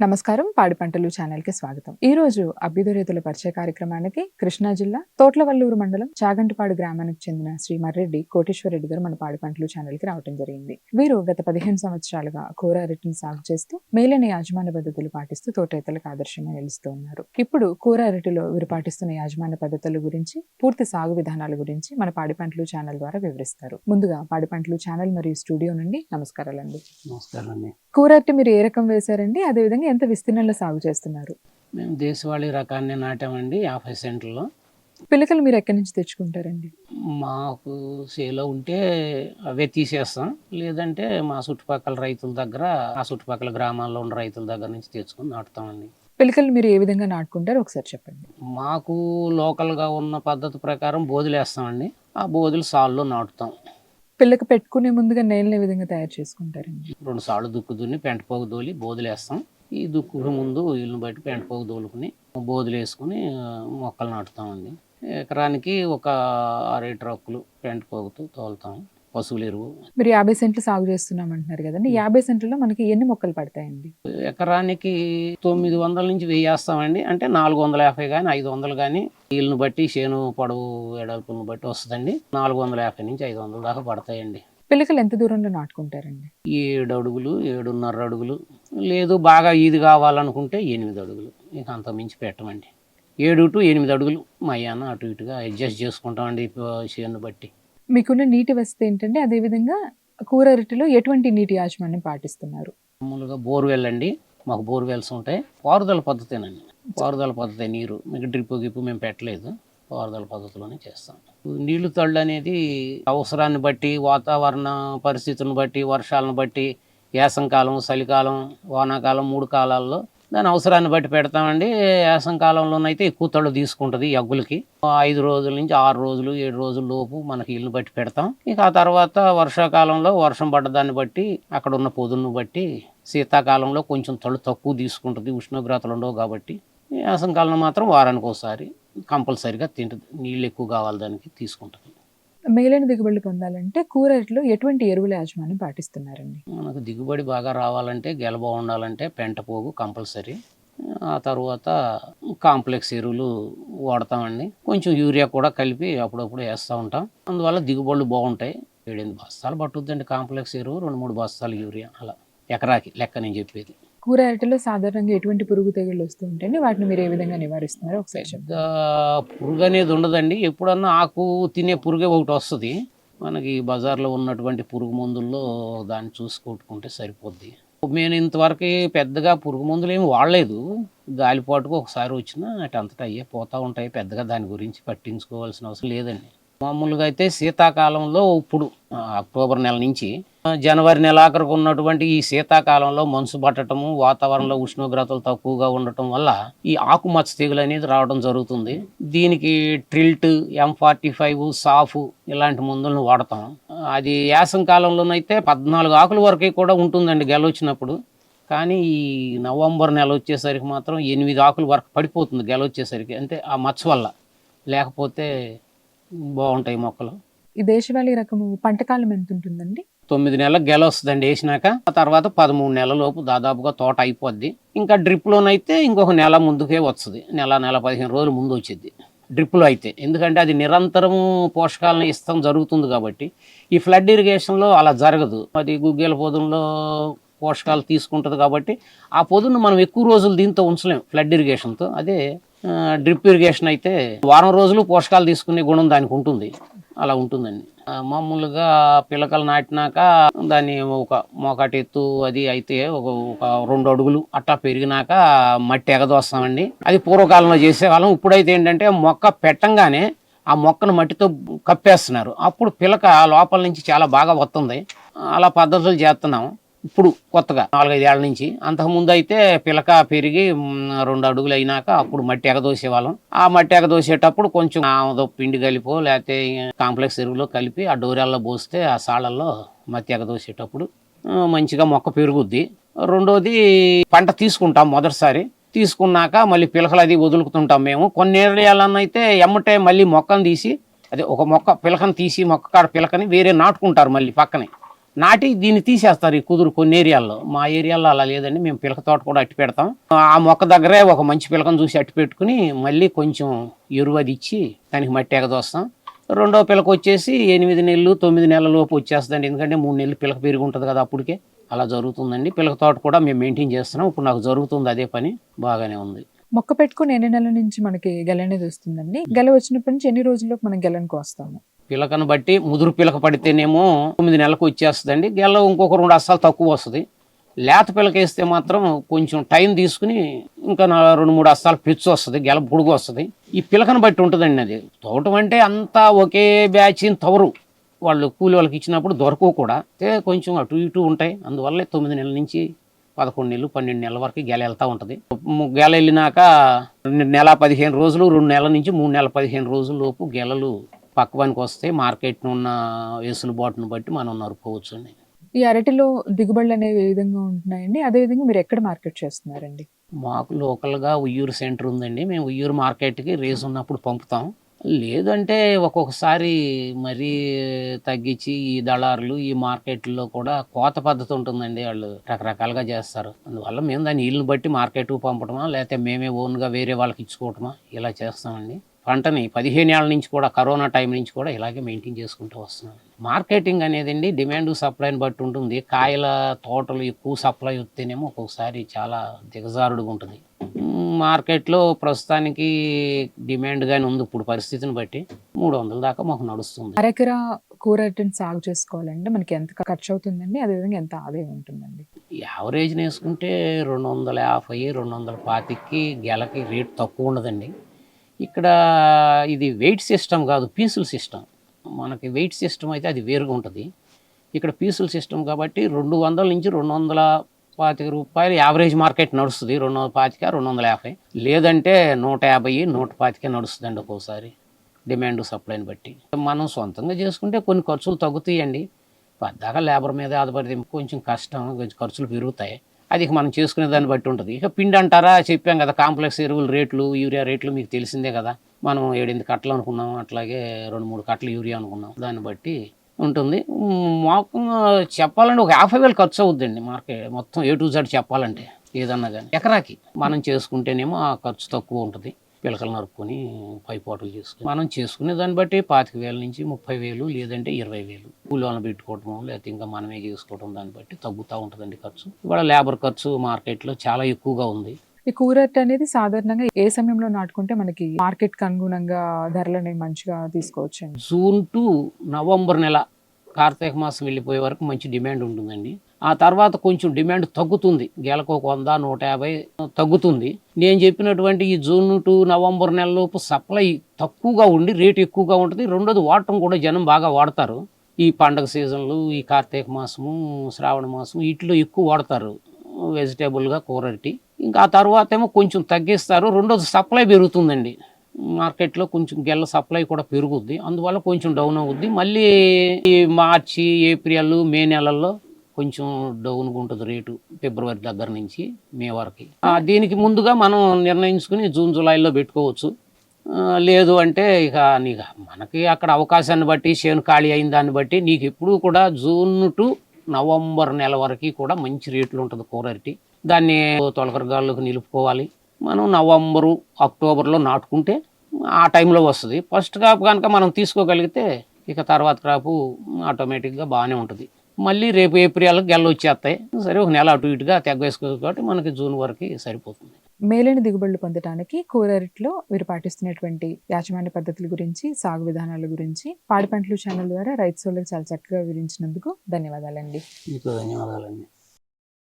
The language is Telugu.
నమస్కారం. పాడి పంటలు ఛానల్కి స్వాగతం. ఈ రోజు అభ్యుదరేతుల పరిచయ కార్యక్రమానికి కృష్ణా జిల్లా తోట్లవల్లూరు మండలం చాగంటిపాడు గ్రామానికి చెందిన శ్రీ మర్రెడ్డి కోటేశ్వరరెడ్డి గారు మన పాడి పంటలు ఛానల్కి రావడం జరిగింది. వీరు గత పదిహేను సంవత్సరాలుగా కూర అరటిని సాగు చేస్తూ మేలైన యాజమాన్య పద్ధతులు పాటిస్తూ తోటరైతులకు ఆదర్శంగా నిలుస్తూ ఉన్నారు. ఇప్పుడు కూర అరటిలో వీరు పాటిస్తున్న యాజమాన్య పద్ధతుల గురించి పూర్తి సాగు విధానాల గురించి మన పాడి పంటలు ఛానల్ ద్వారా వివరిస్తారు. ముందుగా పాడి పంటలు ఛానల్ మరియు స్టూడియో నుండి నమస్కారాలండి. నమస్కారం అండి కూర అరటి మీరు ఏ రకం వేశారండి? అదేవిధంగా ఎంత విస్తీర్ణంలో సాగు చేస్తున్నారు? మేము దేశవాళీ రకాన్ని నాటామండి యాభై సెంట్లలో. పిల్లకలు మీరు ఎక్కడి నుంచి తెచ్చుకుంటారండి? మాకు సేలో ఉంటే అవే తీసేస్తాం. లేదంటే మా చుట్టుపక్కల రైతుల దగ్గర ఆ చుట్టుపక్కల గ్రామాల్లో ఉన్న రైతుల దగ్గర నుంచి తెచ్చుకొని నాటుతామండి. పిల్లకలు మీరు ఏ విధంగా నాటుకుంటారో ఒకసారి చెప్పండి. మాకు లోకల్గా ఉన్న పద్ధతి ప్రకారం బోధులు వేస్తామండి ఆ బోధులు సాల్లో నాటుతాం. పిల్లకి పెట్టుకునే ముందుగా నేలని విధంగా తయారు చేసుకుంటారండి? రెండు సార్లు దుక్కు దున్ని పెంట పోగు దోలి బోధులు వేస్తాం. ఈ దుక్కు ముందు ఇల్లు బట్టి పెంట పోగు దోలుకుని బోధులు వేసుకుని మొక్కలు నాటుతామండి. ఎకరానికి ఒక ఆరేడు ట్రక్కులు పెంట పోగుతూ తోలుతాం. పశువుల ఎరువు. మీరు యాభై సెంట్లు సాగు చేస్తున్నాం అంటున్నారు కదండి. యాభై సెంట్లలో మనకి ఎన్ని మొక్కలు పడతాయండి? ఎకరానికి తొమ్మిది వందల నుంచి వెయ్యి వేస్తామండి. అంటే నాలుగు వందల యాభై కానీ ఐదు వందలు కానీ నీళ్ళని బట్టి చేను పొడవు ఎడల్పులను బట్టి వస్తుందండి. నాలుగు వందల యాభై నుంచి ఐదు వందల దాకా పడతాయండి. పిల్లకలు ఎంత దూరంలో నాటుకుంటారండి? ఏడు అడుగులు ఏడున్నర అడుగులు లేదు బాగా ఈది కావాలనుకుంటే ఎనిమిది అడుగులు. ఇక అంత మించి పెట్టమండి. ఏడు టు ఎనిమిది అడుగులు. మా అన్న అటు ఇటుగా అడ్జస్ట్ చేసుకుంటామండి చేను బట్టి. మీకున్న నీటి వసతి ఏంటంటే అదేవిధంగా కూర అరటిలో ఎటువంటి నీటి యాజమాన్యం పాటిస్తున్నారు? మామూలుగా బోర్వెల్ అండి. మాకు బోర్వెల్స్ ఉంటాయి. పారుదల పద్ధతేనండి. పారుదల పద్ధతి నీరు. మీకు డ్రిప్ గిప్పు మేము పెట్టలేదు. పారుదల పద్ధతిలోనే చేస్తాం. నీళ్ళు తళ్ళు అనేది అవసరాన్ని బట్టి వాతావరణ పరిస్థితులను బట్టి వర్షాలను బట్టి యాసంకాలం చలికాలం వానాకాలం మూడు కాలాల్లో దాని అవసరాన్ని బట్టి పెడతామండి. యాసంకాలంలోనైతే ఎక్కువ తళ్ళు తీసుకుంటుంది ఎగ్గులకి అగ్గులకి. ఐదు రోజుల నుంచి ఆరు రోజులు ఏడు రోజుల లోపు మనకి ఇల్లు బట్టి పెడతాం. ఇక ఆ తర్వాత వర్షాకాలంలో వర్షం పడ్డదాన్ని బట్టి అక్కడ ఉన్న పొదును బట్టి శీతాకాలంలో కొంచెం తళ్ళు తక్కువ తీసుకుంటుంది ఉష్ణోగ్రతలు ఉండవు కాబట్టి. యాసంకాలంలో మాత్రం వారానికి ఒకసారి కంపల్సరిగా తింటుంది. నీళ్ళు ఎక్కువ కావాలి దానికి తీసుకుంటుంది. మేలైన దిగుబడులు పొందాలంటే కూరట్లో ఎటువంటి ఎరువుల యాజమాన్యం పాటిస్తున్నారండి? మనకు దిగుబడి బాగా రావాలంటే గెల ఉండాలంటే పెంట పోగు కంపల్సరీ. ఆ తర్వాత కాంప్లెక్స్ ఎరువులు వాడతామండి. కొంచెం యూరియా కూడా కలిపి అప్పుడప్పుడు వేస్తూ ఉంటాం. అందువల్ల దిగుబడులు బాగుంటాయి. ఏడెనిమిది బస్తాలు పట్టుద్దండి కాంప్లెక్స్ ఎరువు రెండు మూడు బస్తాలు యూరియా అలా. ఎకరాకి లెక్క నేను చెప్పేది. కూర అరటిలో సాధారణంగా ఎటువంటి పురుగు తెగుళ్ళు వస్తూ ఉంటాయండి? వాటిని మీరు ఏ విధంగా నివారిస్తున్నారు? ఒకసారి చెప్పండి. పురుగు అనేది ఉండదండి. ఎప్పుడన్నా ఆకు తినే పురుగే ఒకటి వస్తుంది. మనకి బజార్లో ఉన్నటువంటి పురుగు మందుల్లో దాన్ని చూసి కొట్టుకుంటే సరిపోద్ది. నేను ఇంతవరకు పెద్దగా పురుగు మందులు ఏమి వాడలేదు. గాలిపాటుకు ఒకసారి వచ్చినా అటు అంతటా అయ్యే పోతూ ఉంటాయి. పెద్దగా దాని గురించి పట్టించుకోవాల్సిన అవసరం లేదండి. మామూలుగా అయితే శీతాకాలంలో ఇప్పుడు అక్టోబర్ నెల నుంచి జనవరి జనవరి నెలాఖరుకు ఉన్నటువంటి ఈ శీతాకాలంలో మంచు పట్టడము వాతావరణంలో ఉష్ణోగ్రతలు తక్కువగా ఉండటం వల్ల ఈ ఆకుమచ్చ తెగులు అనేది రావడం జరుగుతుంది. దీనికి ట్రిల్ట్ ఎం ఫార్టీ ఫైవ్ సాఫ్ ఇలాంటి మందులను వాడతాం. అది యాసం కాలంలోనైతే పద్నాలుగు ఆకుల వరకు కూడా ఉంటుందండి గెల వచ్చినప్పుడు కానీ ఈ నవంబర్ నెల వచ్చేసరికి మాత్రం ఎనిమిది ఆకుల వరకు పడిపోతుంది గెల వచ్చేసరికి అంటే ఆ మచ్చ వల్ల. లేకపోతే బాగుంటాయి మొక్కలు. ఈ దేశవాళీ రకము పంటకాలం ఎంత ఉంటుందండి? తొమ్మిది నెలలకు గెల వస్తుందండి వేసినాక ఆ తర్వాత పదమూడు నెలల లోపు దాదాపుగా తోట అయిపోద్ది. ఇంకా డ్రిప్లోనైతే ఇంకొక నెల ముందుకే వస్తుంది. నెల నెల పదిహేను రోజులు ముందు వచ్చింది. డ్రిప్లో అయితే. ఎందుకంటే అది నిరంతరం పోషకాలను ఇస్తాం జరుగుతుంది కాబట్టి. ఈ ఫ్లడ్ ఇరిగేషన్లో అలా జరగదు. అది గుగ్గెల పొదంలో పోషకాలు తీసుకుంటుంది కాబట్టి ఆ పొదును మనం ఎక్కువ రోజులు దీంతో ఉంచలేం ఫ్లడ్ ఇరిగేషన్తో అదే డ్రిప్ ఇరిగేషన్ అయితే వారం రోజులు పోషకాలు తీసుకునే గుణం దానికి ఉంటుంది. అలా ఉంటుందండి. మామూలుగా పిలకలు నాటినాక దాన్ని ఒక మోకాటి ఎత్తు అది అయితే ఒక ఒక రెండు అడుగులు అట్టా పెరిగినాక మట్టి ఎగదోస్తామండి. అది పూర్వకాలంలో చేసేవాళ్ళం. ఇప్పుడైతే ఏంటంటే మొక్క పెట్టంగానే ఆ మొక్కను మట్టితో కప్పేస్తున్నారు. అప్పుడు పిలక లోపల నుంచి చాలా బాగా వస్తుంది అలా పద్ధతులు చేస్తున్నాం. ఇప్పుడు కొత్తగా నాలుగైదు ఏళ్ళ నుంచి. అంతకుముందు అయితే పిలక పెరిగి రెండు అడుగులు అయినాక అప్పుడు మట్టి ఎగదోసేవాళ్ళం. ఆ మట్టి ఎగదోసేటప్పుడు కొంచెం ఆమదో పిండి కలిపో లేకపోతే కాంప్లెక్స్ ఎరువులో కలిపి ఆ డోరాల్లో పోస్తే ఆ సాళ్ళల్లో మట్టి ఎగదోసేటప్పుడు మంచిగా మొక్క పెరుగుద్ది. రెండోది పంట తీసుకుంటాం మొదటిసారి. తీసుకున్నాక మళ్ళీ పిలకలు అది వదులుకుతుంటాం మేము. కొన్ని ఏరియాలన్నా అయితే ఎమ్మటే మళ్ళీ మొక్కను తీసి అదే ఒక మొక్క పిలకను తీసి మొక్క కాడ పిలకని వేరే నాటుకుంటారు మళ్ళీ పక్కనే. నాటి దీన్ని తీసేస్తారు ఈ కుదురు కొన్ని ఏరియాల్లో. మా ఏరియాలో అలా లేదండి. మేము పిలక తోట కూడా అట్టి పెడతాం. ఆ మొక్క దగ్గరే ఒక మంచి పిలకను చూసి అట్టి పెట్టుకుని మళ్ళీ కొంచెం ఎరువు అది ఇచ్చి దానికి మట్టి ఎగదోస్తాం. రెండో పిలక వచ్చేసి ఎనిమిది నెలలు తొమ్మిది నెలల లోపు వచ్చేస్తుందండి. ఎందుకంటే మూడు నెలలు పిలక పెరిగి ఉంటుంది కదా అప్పటికే. అలా జరుగుతుందండి. పిలక తోట కూడా మేము మెయింటైన్ చేస్తున్నాం. ఇప్పుడు నాకు జరుగుతుంది అదే పని. బాగానే ఉంది. మొక్క పెట్టుకుని ఎన్ని నెలల నుంచి మనకి గెల అనేది వస్తుందండి గెల వచ్చినప్పటి నుంచి ఎన్ని రోజుల్లో మనం గెలను కోస్తాము పిలకను బట్టి ముదురు పిలక పడితేనేమో తొమ్మిది నెలలకు వచ్చేస్తుందండి. గెల్ల ఇంకొక రెండు అస్సాలు తక్కువ వస్తుంది. లేత పిలక వేస్తే మాత్రం కొంచెం టైం తీసుకుని ఇంకా నా రెండు మూడు అస్తాలు పిచ్చు వస్తుంది గెల పొడుగు వస్తుంది. ఈ పిలకను బట్టి ఉంటుందండి అది. తోటం అంటే అంతా ఒకే బ్యాచ్ తవరు. వాళ్ళు కూలి వాళ్ళకి ఇచ్చినప్పుడు దొరకవు కూడా. అయితే కొంచెం అటు ఇటు ఉంటాయి. అందువల్ల తొమ్మిది నెలల నుంచి పదకొండు నెలలు పన్నెండు నెలల వరకు గెల వెళ్తూ ఉంటుంది. గెల వెళ్ళినాక రెండు నెల పదిహేను రోజులు రెండు నెలల నుంచి మూడు నెలల పదిహేను రోజుల లోపు గెలలు పక్కవానికి వస్తే మార్కెట్ ఉన్న వెసులుబాటును బట్టి మనం నరుకోవచ్చు అండి ఈ అరటిలో దిగుబడులు అనేవి ఏ విధంగా ఉంటున్నాయండి? అదే విధంగా మీరు ఎక్కడ మార్కెట్ చేస్తున్నారండి? మాకు లోకల్గా ఉయ్యూరు సెంటర్ ఉందండి. మేము ఉయ్యూరు మార్కెట్కి రేస్ ఉన్నప్పుడు పంపుతాం. లేదంటే ఒక్కొక్కసారి మరీ తగ్గించి ఈ దళారులు ఈ మార్కెట్లో కూడా కోత పద్ధతి ఉంటుందండి. వాళ్ళు రకరకాలుగా చేస్తారు. అందువల్ల మేము దాన్ని ఇల్లు బట్టి మార్కెట్కి పంపడమా లేకపోతే మేమే ఓన్గా వేరే వాళ్ళకి ఇచ్చుకోవటమా? ఇలా చేస్తామండి. పంటని పదిహేను ఏళ్ళ నుంచి కూడా కరోనా టైం నుంచి కూడా ఇలాగే మెయింటైన్ చేసుకుంటూ వస్తున్నాం మార్కెటింగ్ అనేది అండి డిమాండ్ సప్లైని బట్టి ఉంటుంది. కాయల తోటలు ఎక్కువ సప్లై వస్తేనేమో ఒక్కొక్కసారి చాలా దిగజారుడుగా ఉంటుంది. మార్కెట్లో ప్రస్తుతానికి డిమాండ్ కానీ ఉంది. ఇప్పుడు పరిస్థితిని బట్టి మూడు వందల దాకా మాకు నడుస్తుంది. అరెకరా కూర సాగు చేసుకోవాలంటే మనకి ఎంత ఖర్చు అవుతుందండి? అదే విధంగా ఎంత ఆదాయం ఉంటుందండి? యావరేజ్ వేసుకుంటే రెండు వందల యాభై రెండు వందల పాతికి గెలకి రేట్ తక్కువ ఉండదండి. ఇక్కడ ఇది వెయిట్ సిస్టమ్ కాదు పీసుల సిస్టమ్ మనకి వెయిట్ సిస్టమ్ అయితే అది వేరుగా ఉంటుంది. ఇక్కడ పీసుల సిస్టమ్ కాబట్టి రెండు వందల నుంచి రెండు వందల పాతిక రూపాయలు యావరేజ్ మార్కెట్ నడుస్తుంది. రెండు వందల పాతిక రెండు వందల యాభై. లేదంటే నూట యాభై నూట పాతిక నడుస్తుందండి ఒక్కోసారి డిమాండ్ సప్లైని బట్టి. మనం సొంతంగా చేసుకుంటే కొన్ని ఖర్చులు తగ్గుతాయండి. పద్దాక లేబర్ మీద ఆధారపడితే కొంచెం కష్టం కొంచెం ఖర్చులు పెరుగుతాయి. అది మనం చేసుకునే దాన్ని బట్టి ఉంటుంది. ఇక పిండి అంటారా? చెప్పాం కదా కాంప్లెక్స్ ఎరువుల రేట్లు యూరియా రేట్లు మీకు తెలిసిందే కదా. మనం ఏడెనిమిది కట్టలు అనుకున్నాం అట్లాగే రెండు మూడు కట్టలు యూరియా అనుకున్నాం. దాన్ని బట్టి ఉంటుంది. మాకు చెప్పాలంటే ఒక యాభై వేలు ఖర్చు అవుద్దండి మార్కెట్ మొత్తం ఏ టు జెడ్ చెప్పాలంటే ఏదన్నా కానీ ఎకరాకి మనం చేసుకుంటేనేమో ఆ ఖర్చు తక్కువ ఉంటుంది. పిలకలు నరుక్కొని పైపోటలు చేసుకుని మనం చేసుకునే దాన్ని బట్టి పాతిక వేల నుంచి ముప్పై వేలు లేదంటే ఇరవై వేలు. కూలోన పెట్టుకోవటం లేకపోతే ఇంకా మనమే చేసుకోవటం దాన్ని బట్టి తగ్గుతూ ఉంటుందండి ఖర్చు. ఇవాళ లేబర్ ఖర్చు మార్కెట్లో చాలా ఎక్కువగా ఉంది. ఈ కూర అరటి అనేది సాధారణంగా ఏ సమయంలో నాటుకుంటే మనకి మార్కెట్ అనుగుణంగా ధరలు మంచిగా తీసుకోవచ్చండి? జూన్ టు నవంబర్ నెల కార్తీక మాసం వెళ్ళిపోయే వరకు మంచి డిమాండ్ ఉంటుందండి. ఆ తర్వాత కొంచెం డిమాండ్ తగ్గుతుంది. గెలకు ఒక వంద నూట యాభై తగ్గుతుంది. నేను చెప్పినటువంటి ఈ జూన్ టు నవంబర్ నెలలోపు సప్లై తక్కువగా ఉండి రేటు ఎక్కువగా ఉంటుంది. రెండోది వాడటం కూడా జనం బాగా వాడతారు. ఈ పండగ సీజన్లు ఈ కార్తీక మాసము శ్రావణ మాసము వీటిలో ఎక్కువ వాడతారు. వెజిటేబుల్గా కూరటి ఇంకా ఆ తర్వాత ఏమో కొంచెం తగ్గిస్తారు. రెండోది సప్లై పెరుగుతుందండి. మార్కెట్లో కొంచెం గెల్ల సప్లై కూడా పెరుగుద్ది. అందువల్ల కొంచెం డౌన్ అవుద్ది. మళ్ళీ ఈ మార్చి ఏప్రిల్ మే నెలల్లో కొంచెం డౌన్గా ఉంటుంది రేటు ఫిబ్రవరి దగ్గర నుంచి మే వరకు. దీనికి ముందుగా మనం నిర్ణయించుకుని జూన్ జూలైలో పెట్టుకోవచ్చు. లేదు అంటే ఇక నీకు మనకి అక్కడ అవకాశాన్ని బట్టి చేను ఖాళీ అయిన దాన్ని బట్టి నీకు ఎప్పుడూ కూడా జూన్ టు నవంబర్ నెల వరకు కూడా మంచి రేట్లు ఉంటుంది కూర అరటి దాన్ని తొలకరగాళ్ళకు నిలుపుకోవాలి. మనం నవంబరు అక్టోబర్లో నాటుకుంటే ఆ టైంలో వస్తుంది. ఫస్ట్ క్రాప్ కనుక మనం తీసుకోగలిగితే ఇక తర్వాత క్రాపు ఆటోమేటిక్గా బాగానే ఉంటుంది. మళ్ళీ రేపు ఏప్రిల్ గెల్ల వచ్చేస్తాయి. సరే ఒక నెల అటు ఇటుగా తెగ వేసుకోవచ్చు కాబట్టి మనకి జూన్ వరకు సరిపోతుంది. మేలైన దిగుబడులు పొందడానికి కూర అరటిలో మీరు పాటిస్తున్నటువంటి యాజమాన్య పద్ధతుల గురించి సాగు విధానాల గురించి పాడి పంటలు ఛానల్ ద్వారా రైతు సోళ్ళకి చాలా చక్కగా వివరించినందుకు ధన్యవాదాలండి. మీకు ధన్యవాదాలండి.